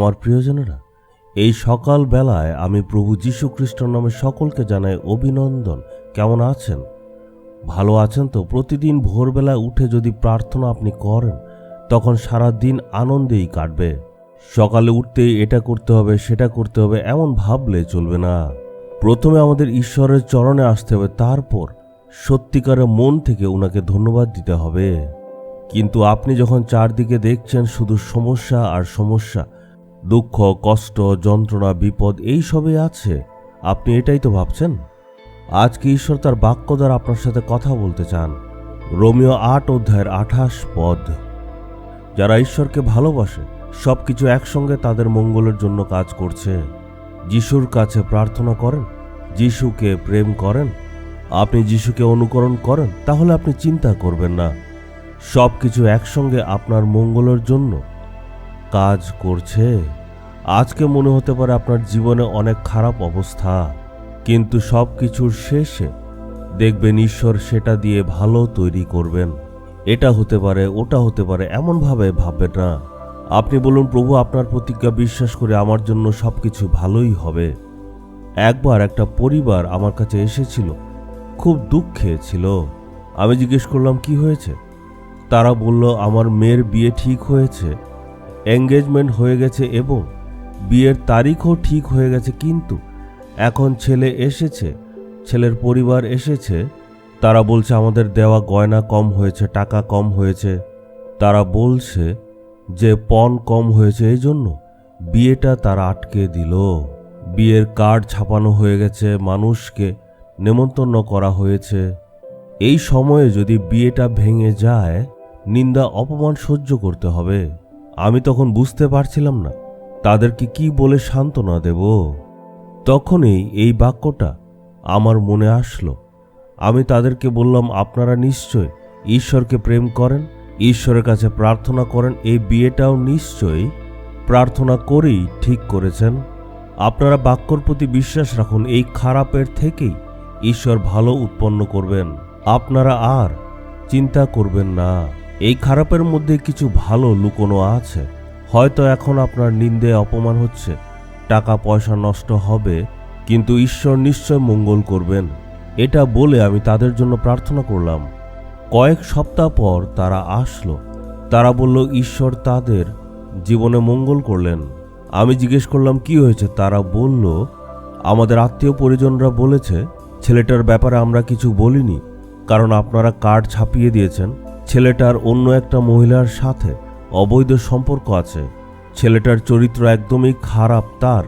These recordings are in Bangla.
আমার প্রিয়জনেরা, এই সকাল বেলায় আমি প্রভু যীশু খ্রিস্টর নামে সকলকে জানাই অভিনন্দন। কেমন আছেন? ভালো আছেন তো? প্রতিদিন ভোরবেলায় উঠে যদি প্রার্থনা আপনি করেন, তখন সারা দিন আনন্দেই কাটবে। সকালে উঠতেই এটা করতে হবে, সেটা করতে হবে, এমন ভাবলে চলবে না। প্রথমে আমাদের ঈশ্বরের চরণে আসতে হবে, তারপর সত্যিকারের মন থেকে ওনাকে ধন্যবাদ দিতে হবে। কিন্তু আপনি যখন চারদিকে দেখছেন, শুধু সমস্যা আর সমস্যা দুঃখ, কষ্ট, যন্ত্রণা, বিপদ, এই সবই আছে। আপনি এটাই তো ভাবছেন? আজকে ঈশ্বর তার বাক্য দ্বারা আপনার সাথে কথা বলতে চান? রোমিও আট অধ্যায়ের আঠাশ পদ। যারা ঈশ্বরকে ভালোবাসে সব কিছু একসঙ্গে তাদের মঙ্গলের জন্য কাজ করছে। যিশুর কাছে প্রার্থনা করেন, যিশুকে প্রেম করেন, আপনি যিশুকে অনুকরণ করেন, তাহলে আপনি চিন্তা করবেন না। সব কিছু একসঙ্গে আপনার মঙ্গলের জন্য কাজ করছে। আজকে মনে হতে পারে আপনার জীবনে অনেক খারাপ অবস্থা, কিন্তু সব কিছুর শেষে দেখবেন ঈশ্বর সেটা দিয়ে ভালো তৈরি করবেন। এটা হতে পারে, ওটা হতে পারে, এমনভাবে ভাববেন না। আপনি বলুন, প্রভু, আপনার প্রতিজ্ঞা বিশ্বাস করে আমার জন্য সব কিছু ভালোই হবে। একবার একটা পরিবার আমার কাছে এসেছিল, খুব দুঃখে ছিল। আমি জিজ্ঞেস করলাম, কি হয়েছে? তারা বলল, আমার মেয়ের বিয়ে ঠিক হয়েছে। এঙ্গেজমেন্ট হয়ে গেছে এবং বিয়ের তারিখও ঠিক হয়ে গেছে কিন্তু এখন ছেলে এসেছে, ছেলের পরিবার এসেছে, তারা বলছে আমাদের দেওয়া গয়না কম হয়েছে, টাকা কম হয়েছে। তারা বলছে যে পণ কম হয়েছে, এই জন্য বিয়েটা তারা আটকে দিল। বিয়ের কার্ড ছাপানো হয়ে গেছে, মানুষকে নেমন্তন্ন করা হয়েছে। এই সময়ে যদি বিয়েটা ভেঙে যায়, নিন্দা, অপমান সহ্য করতে হবে। আমি তখন বুঝতে পারছিলাম না। তাদেরকে কি বলে সান্ত্বনা দেব? তখনই এই বাক্যটা আমার মনে আসলো। আমি তাদেরকে বললাম, আপনারা নিশ্চয় ঈশ্বরকে প্রেম করেন, ঈশ্বরের কাছে প্রার্থনা করেন, এই বিয়েটাও নিশ্চয়ই প্রার্থনা করেই ঠিক করেছেন। আপনারা বাক্যর প্রতি বিশ্বাস রাখুন, এই খারাপের থেকেই ঈশ্বর ভালো উৎপন্ন করবেন। আপনারা আর চিন্তা করবেন না। এই খারাপের মধ্যে কিছু ভালো লুকোনো আছে। হয়তো এখন আপনার নিন্দে অপমান হচ্ছে। টাকা, পয়সা নষ্ট হবে, কিন্তু ঈশ্বর নিশ্চয় মঙ্গল করবেন। এটা বলে আমি তাদের জন্য প্রার্থনা করলাম। কয়েক সপ্তাহ পর তারা আসলো। তারা বলল, ঈশ্বর তাদের জীবনে মঙ্গল করলেন। আমি জিজ্ঞেস করলাম, কি হয়েছে? তারা বলল, আমাদের আত্মীয় পরিজনরা বলেছে, ছেলেটার ব্যাপারে আমরা কিছু বলিনি, কারণ আপনারা কার্ড ছাপিয়ে দিয়েছেন। ছেলেটার অন্য একটা মহিলার সাথে অবৈধ সম্পর্ক আছে। ছেলেটার চরিত্র একদমই খারাপ, তার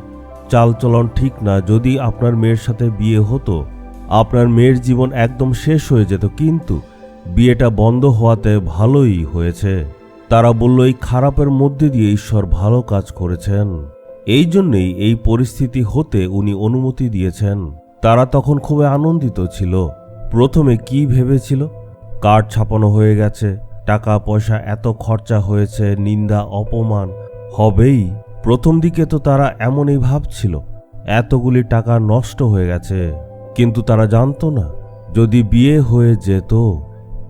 চালচলন ঠিক না। যদি আপনার মেয়ের সাথে বিয়ে হতো, আপনার মেয়ের জীবন একদম শেষ হয়ে যেত, কিন্তু বিয়েটা বন্ধ হওয়াতে ভালোই হয়েছে। তারা বলল, এই খারাপের মধ্যে দিয়ে ঈশ্বর ভালো কাজ করেছেন। এই জন্যেই এই পরিস্থিতি হতে উনি অনুমতি দিয়েছেন। তারা তখন খুবই আনন্দিত ছিল। প্রথমে কি ভেবেছিল? কার্ড ছাপানো হয়ে গেছে। টাকা, পয়সা, এত খরচা হয়েছে, নিন্দা, অপমান। হবেই। প্রথম দিকে তো তারা এমনই ভাবছিল, এতগুলি টাকা নষ্ট হয়ে গেছে। কিন্তু তারা জানতো না, যদি বিয়ে হয়ে যেত,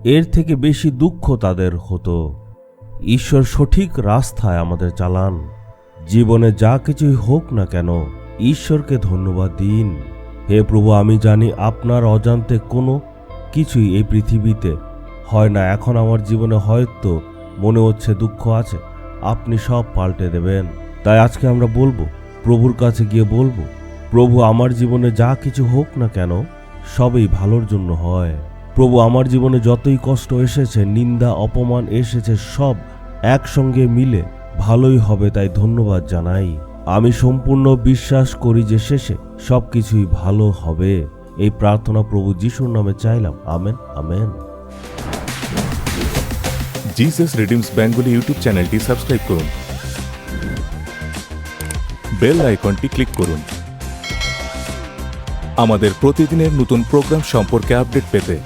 এর থেকে বেশি দুঃখ তাদের হতো। ঈশ্বর সঠিক রাস্তায় আমাদের চালান। জীবনে যা কিছুই হোক না কেন, ঈশ্বরকে ধন্যবাদ দিন। হে প্রভু, আমি জানি আপনার অজান্তে কোনো কিছুই এই পৃথিবীতে হয় না। এখন আমার জীবনে হয়তো মনে হচ্ছে দুঃখ আছে। আপনি সব পাল্টে দেবেন। তাই আজকে আমরা বলব, প্রভুর কাছে গিয়ে বলব, প্রভু আমার জীবনে যা কিছু হোক না কেন, সবই ভালোর জন্য হয়। প্রভু আমার জীবনে যতই কষ্ট এসেছে, নিন্দা, অপমান এসেছে, সব একসঙ্গে মিলে ভালোই হবে তাই ধন্যবাদ জানাই। আমি সম্পূর্ণ বিশ্বাস করি যে শেষে সব কিছুই ভালো হবে। এই প্রার্থনা প্রভু যিশুর নামে চাইলাম। Amen amen. Jesus redeems Bengali YouTube চ্যানেলটি সাবস্ক্রাইব করুন। বেল আইকনটি ক্লিক করুন। আমাদের প্রতিদিনের নতুন প্রোগ্রাম সম্পর্কে আপডেট পেতে